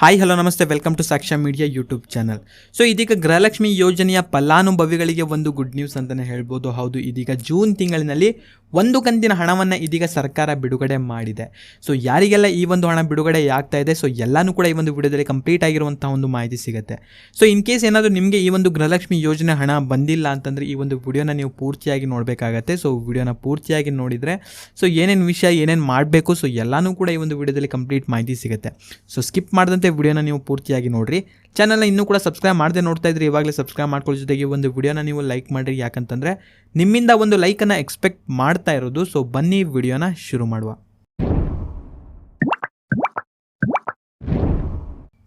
Hi hello ನಮಸ್ತೆ. Welcome to Sakshya media YouTube channel so ಇದೀಗ ಗೃಹಲಕ್ಷ್ಮಿ ಯೋಜನೆಯ ಫಲಾನುಭವಿಗಳಿಗೆ ಒಂದು ಗುಡ್ ನ್ಯೂಸ್ ಅಂತಲೇ ಹೇಳ್ಬೋದು. ಹೌದು, ಇದೀಗ ಜೂನ್ ತಿಂಗಳಿನಲ್ಲಿ ಒಂದು ಕಂತಿನ ಹಣವನ್ನು ಇದೀಗ ಸರ್ಕಾರ ಬಿಡುಗಡೆ ಮಾಡಿದೆ. ಸೊ ಯಾರಿಗೆಲ್ಲ ಈ ಒಂದು ಹಣ ಬಿಡುಗಡೆ ಆಗ್ತಾ ಇದೆ? ಸೊ ಎಲ್ಲನೂ ಕೂಡ ಈ ಒಂದು ವಿಡಿಯೋದಲ್ಲಿ ಕಂಪ್ಲೀಟ್ ಆಗಿರುವಂಥ ಒಂದು ಮಾಹಿತಿ ಸಿಗುತ್ತೆ. ಸೊ ಇನ್ ಕೇಸ್ ಏನಾದರೂ ನಿಮಗೆ ಈ ಒಂದು ಗೃಹಲಕ್ಷ್ಮಿ ಯೋಜನೆ ಹಣ ಬಂದಿಲ್ಲ ಅಂತಂದರೆ ಈ ಒಂದು ವಿಡಿಯೋನ ನೀವು ಪೂರ್ತಿಯಾಗಿ ನೋಡಬೇಕಾಗತ್ತೆ. ಸೊ ವಿಡಿಯೋನ ಪೂರ್ತಿಯಾಗಿ ನೋಡಿದರೆ ಸೊ ಏನೇನು ವಿಷಯ ಏನೇನು ಮಾಡಬೇಕು? ಸೊ ಎಲ್ಲನೂ ಕೂಡ ಈ ಒಂದು ವಿಡಿಯೋದಲ್ಲಿ ಕಂಪ್ಲೀಟ್ ಮಾಹಿತಿ ಸಿಗುತ್ತೆ. ಸೊ ಸ್ಕಿಪ್ ಮಾಡಿದಂತೆ ವಿಡಿಯೋನ ನೀವು ಪೂರ್ತಿಯಾಗಿ ನೋಡ್ರಿ. ಚಾನಲ್ನ ಇನ್ನೂ ಕೂಡ ಸಬ್ಸ್ಕ್ರೈಬ್ ಮಾಡದೆ ನೋಡ್ತಾ ಇದ್ರೆ, ಇವಾಗಲೇ ಸಬ್ಸ್ಕ್ರೈಬ್ ಮಾಡ್ಕೊಳ್ಳೋ ಜೊತೆಗೆ ಒಂದು ವಿಡಿಯೋನ ನೀವು ಲೈಕ್ ಮಾಡಿರಿ. ಯಾಕಂತಂದರೆ ನಿಮ್ಮಿಂದ ಒಂದು ಲೈಕನ್ನು ಎಕ್ಸ್ಪೆಕ್ಟ್ ಮಾಡ್ತಾ ಇರೋದು. ಸೊ ಬನ್ನಿ ವಿಡಿಯೋನ ಶುರು ಮಾಡುವ.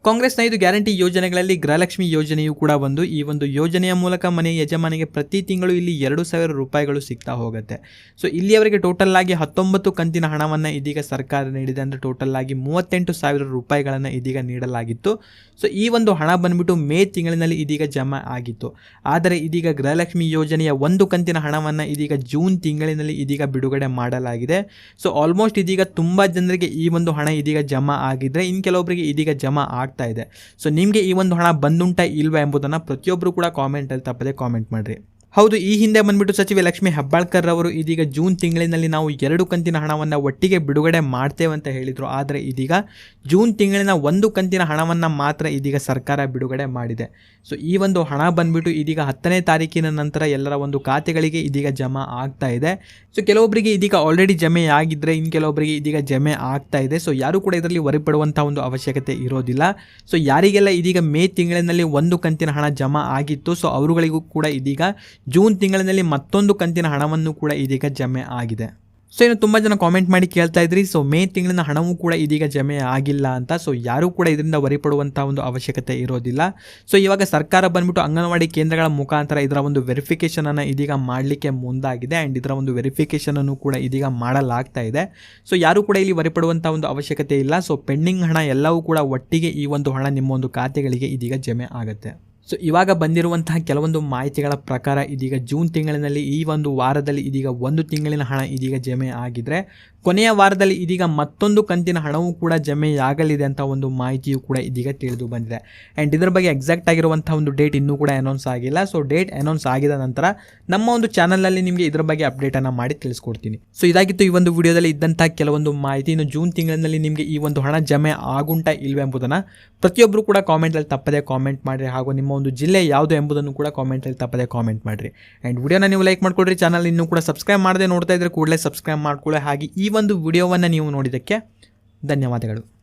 ಕಾಂಗ್ರೆಸ್ನ ಐದು ಗ್ಯಾರಂಟಿ ಯೋಜನೆಗಳಲ್ಲಿ ಗೃಹಲಕ್ಷ್ಮಿ ಯೋಜನೆಯು ಕೂಡ ಒಂದು ಈ ಒಂದು ಯೋಜನೆಯ ಮೂಲಕ ಮನೆ ಯಜಮಾನಿಗೆ ಪ್ರತಿ ತಿಂಗಳು ಇಲ್ಲಿ ಎರಡು ಸಾವಿರ ರೂಪಾಯಿಗಳು ಸಿಗ್ತಾ ಹೋಗುತ್ತೆ. ಸೊ, ಇಲ್ಲಿಯವರೆಗೆ ಟೋಟಲ್ ಆಗಿ ಹತ್ತೊಂಬತ್ತು ಕಂತಿನ ಹಣವನ್ನು ಇದೀಗ ಸರ್ಕಾರ ನೀಡಿದೆ. ಅಂದರೆ ಟೋಟಲ್ ಆಗಿ ಮೂವತ್ತೆಂಟು ಸಾವಿರ ರೂಪಾಯಿಗಳನ್ನು ಇದೀಗ ನೀಡಲಾಗಿತ್ತು. ಸೊ, ಈ ಒಂದು ಹಣ ಬಂದ್ಬಿಟ್ಟು ಮೇ ತಿಂಗಳಿನಲ್ಲಿ ಇದೀಗ ಜಮಾ ಆಗಿತ್ತು. ಆದರೆ ಇದೀಗ ಗೃಹಲಕ್ಷ್ಮಿ ಯೋಜನೆಯ ಒಂದು ಕಂತಿನ ಹಣವನ್ನು ಇದೀಗ ಜೂನ್ ತಿಂಗಳಿನಲ್ಲಿ ಇದೀಗ ಬಿಡುಗಡೆ ಮಾಡಲಾಗಿದೆ. ಸೊ ಆಲ್ಮೋಸ್ಟ್ ಇದೀಗ ತುಂಬ ಜನರಿಗೆ ಈ ಒಂದು ಹಣ ಇದೀಗ ಜಮಾ ಆಗಿದ್ರೆ ಇನ್ನು ಕೆಲವೊಬ್ಬರಿಗೆ ಇದೀಗ ಜಮಾ ಆಗ್ತಾ ಇದೆ. ಸೊ ನಿಮಗೆ ಈ ಒಂದು ಹಣ ಬಂದುಂಟ ಇಲ್ವಾ ಎಂಬುದನ್ನು ಪ್ರತಿಯೊಬ್ಬರು ಕೂಡ ಕಾಮೆಂಟಲ್ಲಿ ತಪ್ಪದೆ ಕಾಮೆಂಟ್ ಮಾಡಿರಿ. ಹೌದು, ಈ ಹಿಂದೆ ಬಂದ್ಬಿಟ್ಟು ಸಚಿವೆ ಲಕ್ಷ್ಮಿ ಹೆಬ್ಬಾಳ್ಕರ್ ಅವರು ಇದೀಗ ಜೂನ್ ತಿಂಗಳಿನಲ್ಲಿ ನಾವು ಎರಡು ಕಂತಿನ ಹಣವನ್ನು ಒಟ್ಟಿಗೆ ಬಿಡುಗಡೆ ಮಾಡ್ತೇವೆ ಅಂತ ಹೇಳಿದರು. ಆದರೆ ಇದೀಗ ಜೂನ್ ತಿಂಗಳಿನ ಒಂದು ಕಂತಿನ ಹಣವನ್ನು ಮಾತ್ರ ಇದೀಗ ಸರ್ಕಾರ ಬಿಡುಗಡೆ ಮಾಡಿದೆ. ಸೊ ಈ ಒಂದು ಹಣ ಬಂದ್ಬಿಟ್ಟು ಇದೀಗ ಹತ್ತನೇ ತಾರೀಕಿನ ನಂತರ ಎಲ್ಲರ ಒಂದು ಖಾತೆಗಳಿಗೆ ಇದೀಗ ಜಮಾ ಆಗ್ತಾ ಇದೆ. ಸೊ ಕೆಲವೊಬ್ಬರಿಗೆ ಇದೀಗ ಆಲ್ರೆಡಿ ಜಮೆ ಆಗಿದ್ದರೆ ಇನ್ನು ಕೆಲವೊಬ್ಬರಿಗೆ ಇದೀಗ ಜಮೆ ಆಗ್ತಾ ಇದೆ. ಸೊ ಯಾರು ಕೂಡ ಇದರಲ್ಲಿ ಹೊರಪಡುವಂಥ ಒಂದು ಅವಶ್ಯಕತೆ ಇರೋದಿಲ್ಲ. ಸೊ ಯಾರಿಗೆಲ್ಲ ಇದೀಗ ಮೇ ತಿಂಗಳಿನಲ್ಲಿ ಒಂದು ಕಂತಿನ ಹಣ ಜಮಾ ಆಗಿತ್ತು ಸೊ ಅವರುಗಳಿಗೂ ಕೂಡ ಇದೀಗ ಜೂನ್ ತಿಂಗಳಿನಲ್ಲಿ ಮತ್ತೊಂದು ಕಂತಿನ ಹಣವನ್ನು ಕೂಡ ಇದೀಗ ಜಮೆ ಆಗಿದೆ. ಸೊ ಇನ್ನು ತುಂಬ ಜನ ಕಾಮೆಂಟ್ ಮಾಡಿ ಕೇಳ್ತಾ ಇದ್ರಿ. ಸೊ ಮೇ ತಿಂಗಳಿನ ಹಣವೂ ಕೂಡ ಇದೀಗ ಜಮೆ ಆಗಿಲ್ಲ ಅಂತ. ಸೊ ಯಾರೂ ಕೂಡ ಇದರಿಂದ ವರಿಪಡುವಂಥ ಒಂದು ಅವಶ್ಯಕತೆ ಇರೋದಿಲ್ಲ. ಸೊ ಇವಾಗ ಸರ್ಕಾರ ಬಂದ್ಬಿಟ್ಟು ಅಂಗನವಾಡಿ ಕೇಂದ್ರಗಳ ಮುಖಾಂತರ ಇದರ ಒಂದು ವೆರಿಫಿಕೇಷನನ್ನು ಇದೀಗ ಮಾಡಲಿಕ್ಕೆ ಮುಂದಾಗಿದೆ. ಆ್ಯಂಡ್ ಇದರ ಒಂದು ವೆರಿಫಿಕೇಷನನ್ನು ಕೂಡ ಇದೀಗ ಮಾಡಲಾಗ್ತಾ ಇದೆ. ಸೊ ಯಾರೂ ಕೂಡ ಇಲ್ಲಿ ವರಿಪಡುವಂಥ ಒಂದು ಅವಶ್ಯಕತೆ ಇಲ್ಲ. ಸೊ ಪೆಂಡಿಂಗ್ ಹಣ ಎಲ್ಲವೂ ಕೂಡ ಒಟ್ಟಿಗೆ ಈ ಒಂದು ಹಣ ನಿಮ್ಮ ಒಂದು ಖಾತೆಗಳಿಗೆ ಇದೀಗ ಜಮೆ ಆಗುತ್ತೆ. ಸೊ ಇವಾಗ ಬಂದಿರುವಂತಹ ಕೆಲವೊಂದು ಮಾಹಿತಿಗಳ ಪ್ರಕಾರ ಇದೀಗ ಜೂನ್ ತಿಂಗಳಿನಲ್ಲಿ ಈ ಒಂದು ವಾರದಲ್ಲಿ ಇದೀಗ ಒಂದು ತಿಂಗಳಿನ ಹಣ ಇದೀಗ ಜಮೆ ಆಗಿದ್ರೆ ಕೊನೆಯ ವಾರದಲ್ಲಿ ಇದೀಗ ಮತ್ತೊಂದು ಕಂತಿನ ಹಣವೂ ಕೂಡ ಜಮೆಯಾಗಲಿದೆ ಅಂತ ಒಂದು ಮಾಹಿತಿಯು ಕೂಡ ಇದೀಗ ತಿಳಿದು ಬಂದಿದೆ. ಆ್ಯಂಡ್ ಇದರ ಬಗ್ಗೆ ಎಕ್ಸಾಕ್ಟ್ ಆಗಿರುವಂಥ ಒಂದು ಡೇಟ್ ಇನ್ನೂ ಕೂಡ ಅನೌನ್ಸ್ ಆಗಿಲ್ಲ. ಸೊ ಡೇಟ್ ಅನೌನ್ಸ್ ಆಗಿದ ನಂತರ ನಮ್ಮ ಒಂದು ಚಾನಲಲ್ಲಿ ನಿಮಗೆ ಇದರ ಬಗ್ಗೆ ಅಪ್ಡೇಟನ್ನು ಮಾಡಿ ತಿಳಿಸ್ಕೊಡ್ತೀನಿ. ಸೊ ಇದಾಗಿತ್ತು ಈ ಒಂದು ವಿಡಿಯೋದಲ್ಲಿ ಇದ್ದಂಥ ಕೆಲವೊಂದು ಮಾಹಿತಿ. ಇನ್ನು ಜೂನ್ ತಿಂಗಳಿನಲ್ಲಿ ನಿಮಗೆ ಈ ಒಂದು ಹಣ ಜಮೆ ಆಗುಂಟ ಇಲ್ವೇ ಎಂಬುದನ್ನು ಪ್ರತಿಯೊಬ್ಬರು ಕೂಡ ಕಾಮೆಂಟಲ್ಲಿ ತಪ್ಪದೆ ಕಾಮೆಂಟ್ ಮಾಡಿರಿ. ಹಾಗೂ ನಿಮ್ಮ ಒಂದು ಜಿಲ್ಲೆ ಯಾವುದು ಎಂಬುದನ್ನು ಕೂಡ ಕಾಮೆಂಟಲ್ಲಿ ತಪ್ಪದೆ ಕಾಮೆಂಟ್ ಮಾಡಿರಿ. ಆ್ಯಂಡ್ ವಿಡಿಯೋನ ನೀವು ಲೈಕ್ ಮಾಡ್ಕೊಡ್ರಿ ಚಾನಲ್ ಇನ್ನೂ ಕೂಡ ಸಬ್ಸ್ಕ್ರೈಬ್ ಮಾಡದೆ ನೋಡ್ತಾ ಇದ್ರೆ ಕೂಡಲೇ ಸಬ್ಸ್ಕ್ರೈಬ್ ಮಾಡ್ಕೊಳ್ಳಿ. ಹಾಗೆ ಈ ಒಂದು ವಿಡಿಯೋವನ್ನು ನೀವು ನೋಡಿದ್ದಕ್ಕೆ ಧನ್ಯವಾದಗಳು.